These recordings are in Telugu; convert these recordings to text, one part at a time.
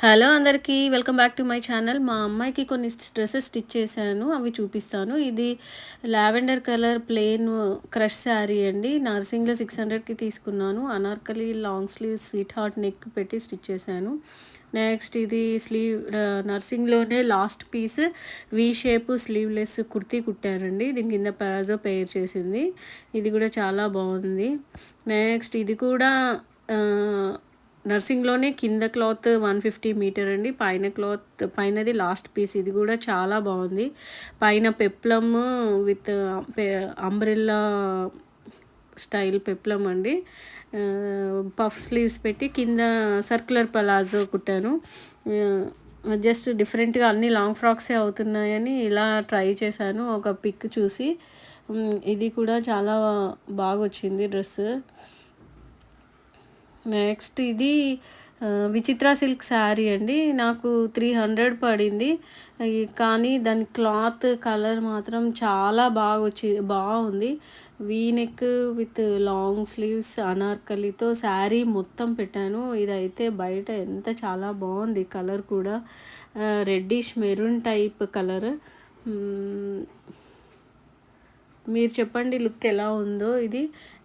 హలో అందరికీ welcome back to my channel. మా అమ్మాయికి కొన్ని డ్రెస్సెస్ స్టిచ్ చేశాను అవి చూపిస్తాను. ఇది lavender colour plain crush sari అండి. నర్సింగ్లో సిక్స్ హండ్రెడ్కి తీసుకున్నాను. Anarkali long sleeve sweetheart neck పెట్టి స్టిచ్ చేశాను. నెక్స్ట్ ఇది sleeve నర్సింగ్లోనే last piece V shape sleeveless kurti కుట్టానండి. దీని కింద ప్లాజో పేర్ చేసింది. ఇది కూడా చాలా బాగుంది. నెక్స్ట్ ఇది కూడా నర్సింగ్లోనే కింద క్లాత్ వన్ ఫిఫ్టీ మీటర్ అండి. పైన క్లాత్ పైనది లాస్ట్ పీస్. ఇది కూడా చాలా బాగుంది. పైన peplum with umbrella style peplum అండి. పఫ్ స్లీవ్స్ పెట్టి కింద సర్క్యులర్ పలాజో కుట్టాను. జస్ట్ డిఫరెంట్గా అన్ని లాంగ్ ఫ్రాక్సే అవుతున్నాయని ఇలా ట్రై చేశాను. ఒక పిక్ చూసి. ఇది కూడా చాలా బాగా వచ్చింది డ్రెస్ నెక్స్ట్ ఇది విచిత్ర సిల్క్ శారీ అండి. నాకు త్రీ హండ్రెడ్ పడింది. కానీ దాని క్లాత్ కలర్ మాత్రం చాలా బాగా వచ్చి బాగుంది. V neck with long sleeves అనార్కలితో sari మొత్తం పెట్టాను. ఇదైతే బయట ఎంత చాలా బాగుంది కలర్ కూడా. Reddish maroon type colour. మీరు చెప్పండి లుక్ ఎలా ఉందో. ఇది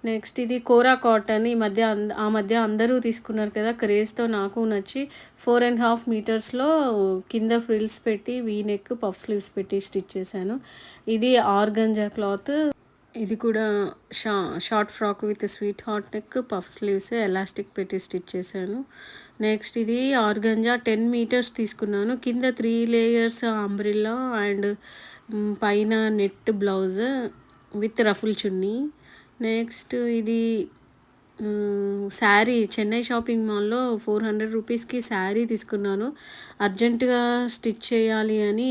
నెక్స్ట్ ఇది కోరా కాటన్. ఈ మధ్య ఆ మధ్య అందరూ తీసుకున్నారు కదా క్రేజ్తో నాకు నచ్చి ఫోర్ అండ్ హాఫ్ మీటర్స్లో కింద ఫ్రిల్స్ పెట్టి వీ నెక్ పఫ్ స్లీవ్స్ పెట్టి స్టిచ్ చేశాను. ఇది ఆర్గంజా క్లాత్. ఇది కూడా Shah short frock with sweetheart neck puff sleeves elastic పెట్టి స్టిచ్ చేశాను. నెక్స్ట్ ఇది ఆర్గంజా టెన్ మీటర్స్ తీసుకున్నాను. కింద త్రీ లేయర్స్ అంబ్రిల్లా అండ్ పైన net blouse. With ruffle chunni. Next ఇది శారీ. చెన్నై షాపింగ్ మాల్లో ఫోర్ హండ్రెడ్ రూపీస్కి శారీ తీసుకున్నాను. అర్జెంటుగా స్టిచ్ చేయాలి అని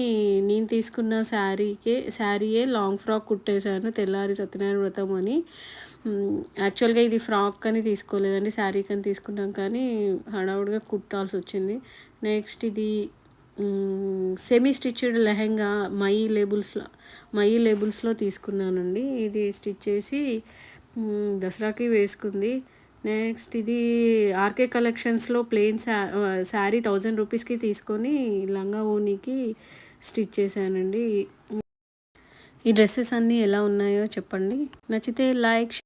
నేను తీసుకున్న శారీకే శారీయే లాంగ్ ఫ్రాక్ కుట్టేశాను. తెల్లారి సత్యనారాయణ వ్రతం అని. యాక్చువల్గా ఇది ఫ్రాక్ అని తీసుకోలేదండి శారీ కానీ తీసుకున్నాం కానీ హడావుడిగా కుట్టాల్సి వచ్చింది. నెక్స్ట్ ఇది సెమీ స్టిచ్డ్ లెహెంగా మై లేబుల్స్లో మై లేబుల్స్లో తీసుకున్నానండి. ఇది స్టిచ్ చేసి దసరాకి వేసుకుంది. నెక్స్ట్ ఇది ఆర్కే కలెక్షన్స్లో ప్లెయిన్ శా శారీ థౌజండ్ రూపీస్కి తీసుకొని లంగా ఓనీకి స్టిచ్ చేశానండి. ఈ డ్రెస్సెస్ అన్నీ ఎలా ఉన్నాయో చెప్పండి. నచ్చితే లైక్